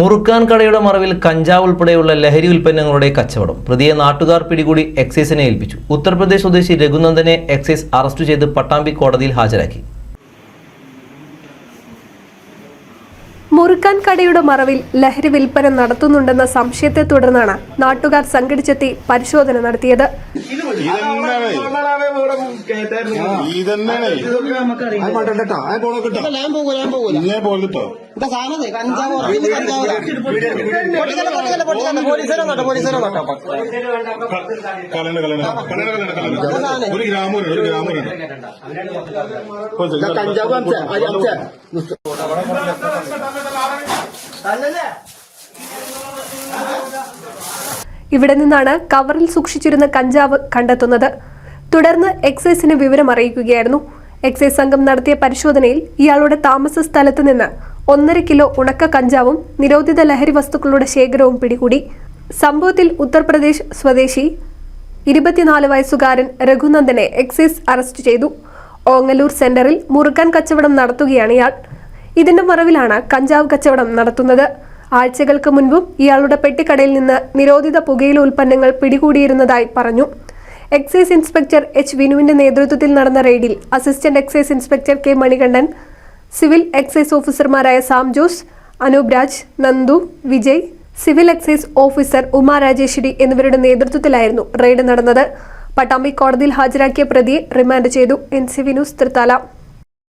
മുറുക്കാൻ കടയുടെ മറവിൽ കഞ്ചാവ് ഉൾപ്പെടെയുള്ള ലഹരി ഉൽപ്പന്നങ്ങളുടെ കച്ചവടം. പ്രതിയെ നാട്ടുകാർ പിടികൂടി എക്സൈസിനെ ഏൽപ്പിച്ചു. ഉത്തർപ്രദേശ് സ്വദേശി രഘുനന്ദനെ എക്സൈസ് അറസ്റ്റ് ചെയ്ത് പട്ടാമ്പി കോടതിയിൽ ഹാജരാക്കി. മുറുക്കാൻ കടയുടെ മറവിൽ ലഹരി വിൽപ്പന നടത്തുന്നുണ്ടെന്ന സംശയത്തെ തുടർന്നാണ് നാട്ടുകാർ സംഘടിച്ചെത്തി പരിശോധന നടത്തിയത്. ഇതന്നെയാണ് കേട്ടോ ആ പോണോ കിട്ടോ? ഞാൻ പോകൂല ഞാൻ പോകൂല. ഇങ്ങനെ പോകട്ടോ ഇതാ സാധനത്തെ കഞ്ചാവ് ഉറപ്പിച്ച് കഞ്ചാവ് പൊട്ടിക്കല്ല പൊട്ടിക്കല്ല പൊട്ടിക്കല്ല. പോലീസുകാരെ നോട്ടോ പോലീസുകാരെ നോട്ടോ കളയണ്ട കളയണ്ട കളയണ്ട കളയണ്ട കളയണ്ട ഒരു ഗ്രാമൂരാണ് ഒരു ഗ്രാമൂരാണ് കഞ്ചാവ് അംശ അത് അംശ ഇവിടെ നിന്നാണ് കവറിൽ സൂക്ഷിച്ചിരുന്ന കഞ്ചാവ് കണ്ടെത്തുന്നത്. തുടർന്ന് എക്സൈസിന് വിവരം അറിയിക്കുകയായിരുന്നു. എക്സൈസ് സംഘം നടത്തിയ പരിശോധനയിൽ ഇയാളുടെ താമസ സ്ഥലത്ത് നിന്ന് ഒന്നര കിലോ ഉണക്ക കഞ്ചാവും നിരോധിത ലഹരി വസ്തുക്കളുടെ ശേഖരവും പിടികൂടി. സംഭവത്തിൽ ഉത്തർപ്രദേശ് സ്വദേശി ഇരുപത്തിനാല് വയസ്സുകാരൻ രഘുനന്ദനെ എക്സൈസ് അറസ്റ്റ് ചെയ്തു. ഓങ്ങല്ലൂർ സെന്ററിൽ മുറുക്കാൻ കച്ചവടം നടത്തുകയാണ് ഇയാൾ. ഇതിന്റെ മറവിലാണ് കഞ്ചാവ് കച്ചവടം നടത്തുന്നത്. ആഴ്ചകൾക്ക് മുൻപും ഇയാളുടെ പെട്ടിക്കടയിൽ നിന്ന് നിരോധിത പുകയില ഉൽപ്പന്നങ്ങൾ പിടികൂടിയിരുന്നതായി പറഞ്ഞു. എക്സൈസ് ഇൻസ്പെക്ടർ എച്ച് വിനുവിന്റെ നേതൃത്വത്തിൽ നടന്ന റെയ്ഡിൽ assistant excise inspector K Manikandan civil excise ഓഫീസർമാരായ Sam Jose Anoop Raj Nandu Vijay civil excise officer Uma Rajeshwari എന്നിവരുടെ നേതൃത്വത്തിലായിരുന്നു റെയ്ഡ് നടന്നത്. പട്ടാമ്പി കോടതിയിൽ ഹാജരാക്കിയ പ്രതിയെ റിമാൻഡ് ചെയ്തു. N C V news Thrithala.